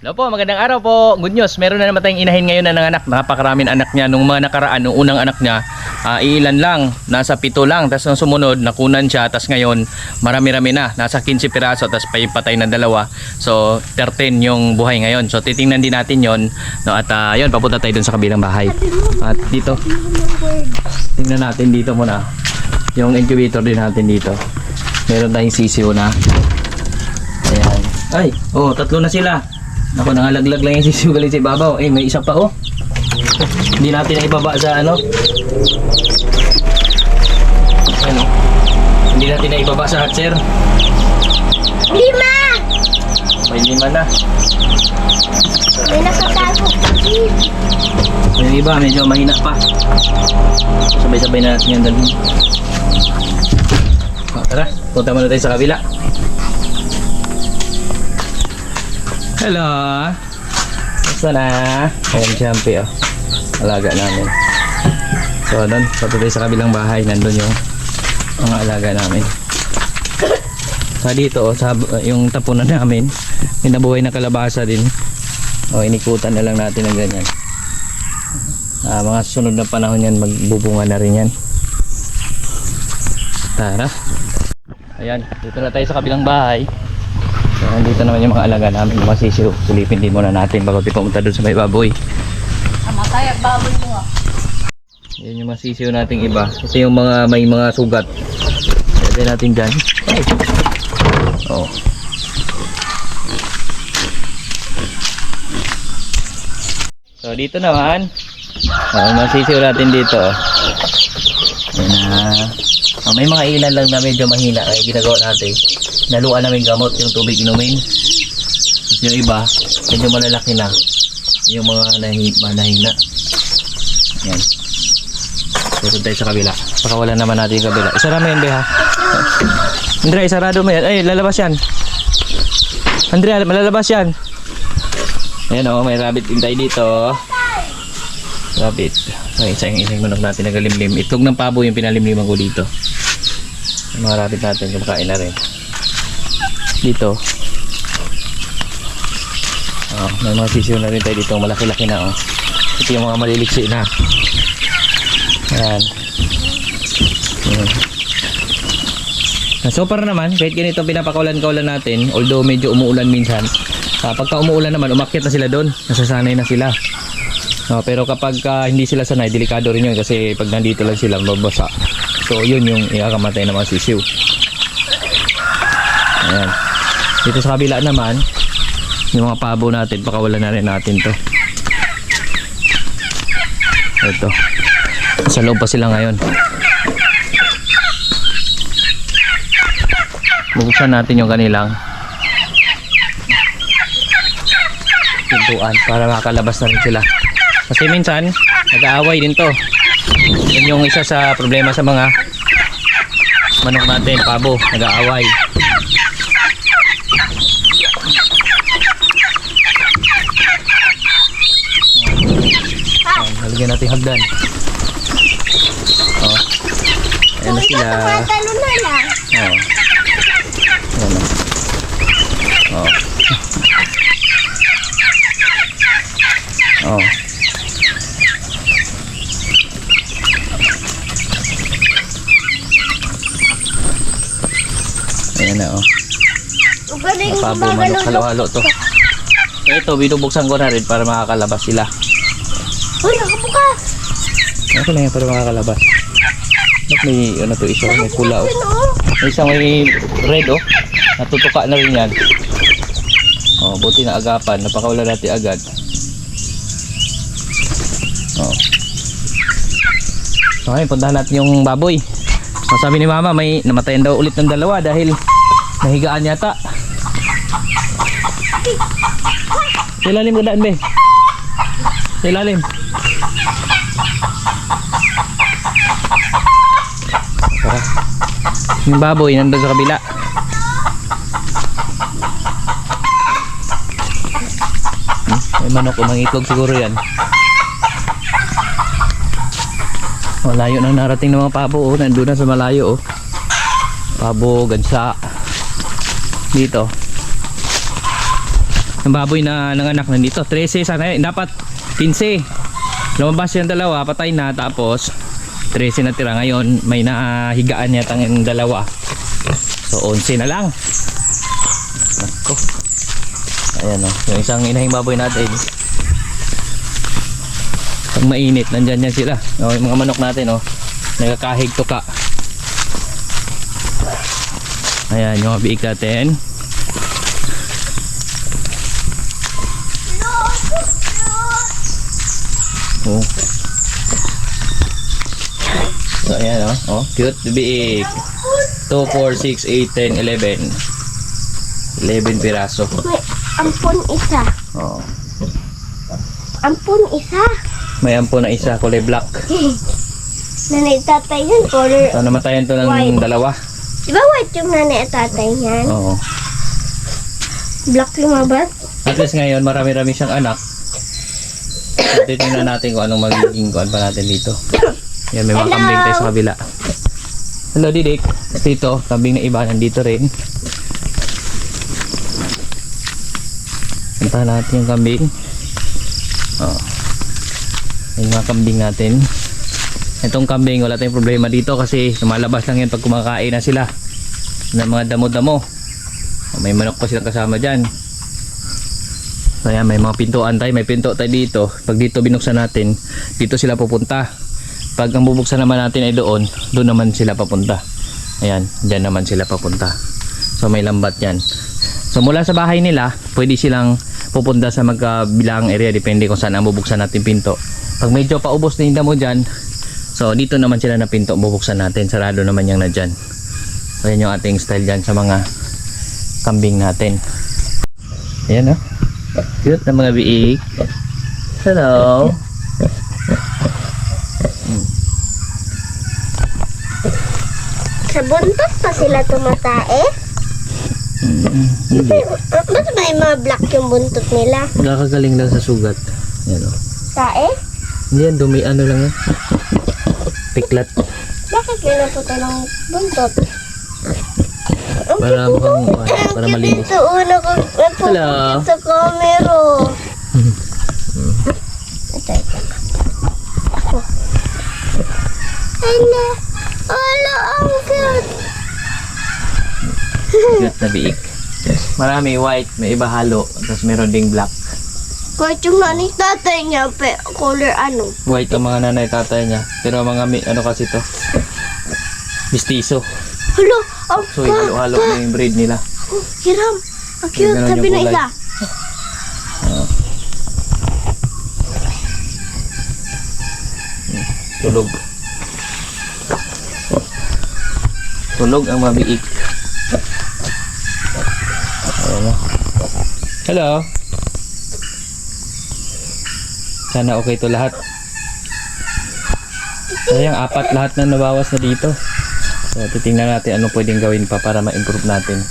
Hello po, magandang araw po. Good news, meron na naman tayong inahin ngayon na nanganak. Napakaraming anak niya. Nung mga nakaraan, nung unang anak niya, ah, ilan lang, nasa pito lang. Tapos nung sumunod, nakunan siya. Tapos ngayon, marami-rami na. Nasa 15 piraso, tapos patay na dalawa. So, 13 yung buhay ngayon. So, titingnan din natin yon no, At ah, yun, papunta tayo dun sa kabilang bahay. At dito, tingnan natin dito muna. Yung incubator din natin dito. Meron tayong sisiw na. Ayan. Ay, oh, tatlo na sila. Ako nangalaglag lang yung sisiw galing sa ibabaw. Eh, may isa pa oh. Hindi natin na ibaba sa ano. Ano? Hindi natin na ibaba sa hatcher. Lima! May lima na. May nakatago kasi. Yung iba, medyo mahina pa. Sabay-sabay na natin yung dalhin. Oh, tara, punta muna tayo sa kabila. Hello! Basta na? Ayan, champi oh. Alaga namin. So, doon, tayo sa kabilang bahay. Nandun yung mga alaga namin. Sa dito, oh, sa yung tapunan namin, may nabuhay na kalabasa din. O, inikutan na lang natin ng ganyan. Ah, mga sunod na panahon yan, magbubunga na rin yan. Tara. Ayan, dito na tayo sa kabilang bahay. So, dito naman yung mga alaga namin, yung mga sisiw. Silipin din muna natin bago tayo pumunta doon sa may baboy. Amatay at baboy mo nga. Yan yung mga sisiw nating iba. Ito yung mga may mga sugat. Pwede natin dyan. Ay. Oh. So dito naman, oh, mga sisiw natin dito. Yan na. Oh, may mga ilan lang na medyo mahina kaya ginagawa natin. Naluan namin gamot yung tubig inumin. Tapos yung iba, medyo malalaki na. Yung mga nahi, mahina. Yan. Dito tayo sa kabila. Pakawalan naman natin yung kabila. Isara mo yan, Beha. Andrea, isarado mo yan. Ay, lalabas yan. Andrea, malalabas yan. Ayan o, may rabbit din tayo dito. Rabbit. Okay, isa yung isang manok natin nagalimlim. Itlog ng pabo yung pinalimliman ko dito. Yung mga rabbit natin, kumakain na rin. Dito. Oh, may mga sisiw na rin tayo dito. Malaki-laki na oh. Ito yung mga maliliksi na. Ayan. Ayan. So para naman, kahit ganito pinapakawalan-kawalan natin, although medyo umuulan minsan, ah, pagka umuulan naman, umakyat na sila doon. Nasasanay na sila. No, pero kapag ah, hindi sila sanay, delikado rin yun kasi pag nandito lang sila, mabasa. So yun yung ikakamatay mga sisiw. Ayan. Dito sa kabila naman, yung mga pabo natin, pakawalan na rin natin to. Ito. Sa loob pa sila ngayon. Bubuksan natin yung kanilang pintuan para makalabas na rin sila. Kasi minsan, nag-aaway din to. Yan yung isa sa problema sa mga manok natin, pabo, nag-aaway. Ayan, Halagyan natin hagdan. Oh. Ayan na sila. Oh. Ayan na. Oh. Oh. Ayan na oh. Pabo manok halo-halo to. So ito, binubuksan ko na rin para makakalabas sila. Uy, nakabukas. Ano ko na yan para makakalabas? Ba't may ano to isa? May pula oh. May isang may red oh. Natutuka na rin yan. Oh, buti na agapan. Napakawala natin agad. Oh. Okay, puntahan natin yung baboy. So, sabi ni mama, may namatayan daw ulit ng dalawa dahil nahigaan yata. Sa ilalim ka daan, be. Sa ilalim. Tara. Yung baboy nandun sa kabila. Hmm? May manok o mangitlog siguro yan. Oh, layo na narating ng mga pabo oh. Nandun na sa malayo oh. Pabo, gansa. Dito. Ng baboy na nanganak na dito. 13 sana yun. Dapat 15. Lumabas yung dalawa, patay na. Tapos 13 na tira. Ngayon may nahigaan yata ng dalawa. So 11 na lang. Nako. Ayan o. Yung isang inahing baboy natin. Pag mainit, nandyan yan sila. O, yung mga manok natin o. Nagkakahig tuka. Ayan yung biik natin. Oh. So ayan oh. oh cute biik. 2, 4, 6, 8, 10, 11. 11 piraso. May ampun isa. Oh. Ampun isa. May ampo na isa, kulay black. Nanay at tatay yan, color. So namatayan to ng White. dalawa. Di ba white yung nanay at tatay niyan? Oo. Black lumabas? At least ngayon, marami-rami siyang anak. So, titingnan natin kung anong magiging kuan pa natin dito. Yan, may mga Hello. kambing tayo sa kabila. Hello, Didik. Dito, kambing na iba, nandito rin. Puntahan natin yung kambing. Oh. Yung mga kambing natin. Itong kambing, wala tayong problema dito kasi lumalabas lang yan pag kumakain na sila ng mga damo-damo. May manok pa silang kasama dyan. Ayan, may mga pintuan tayo, may pinto tayo dito. Pag dito binuksan natin, dito sila pupunta. Pag ang bubuksan naman natin ay doon, doon naman sila papunta. Ayan, dyan naman sila papunta. So may lambat yan. So mula sa bahay nila, pwede silang pupunta sa magkabilang area depende kung saan ang bubuksan natin pinto. Pag medyo paubos na yung damo dyan, so dito naman sila na pinto bubuksan natin. Sarado naman yung na dyan. So yan yung ating style dyan sa mga kambing natin. Ayan oh. Cute na mga biik. Hello. Sa buntot pa sila tumatae? Mm, Hindi. Ba't may mga black yung buntot nila? Nakakagaling lang sa sugat. Ayan oh. Tae? Hindi yan, dumi ano lang yan. Piklat. Bakit pinaputa ng buntot? Para mukhang, ano, para malinis. ito. Una ko Hello. nagpupukit sa camera. Ito, ito. Hala. Hala, ang cute. Cute na biik. Marami white, may iba halo, tapos meron ding black. Kahit yung nanay tatay niya, pe, color ano? White ang mga nanay tatay niya. Pero mga ano kasi to? Mistiso. Hala, ang So halo-halo na yung breed nila. Oh, Hiram. Ang cute. ganun Sabi yung na kulay. isa. Tulog. Tulog ang mabiik. Ayan na. Hello. Sana okay to lahat. Sayang, apat lahat na nabawas na dito. So, titingnan natin ano pwedeng gawin pa para ma-improve natin.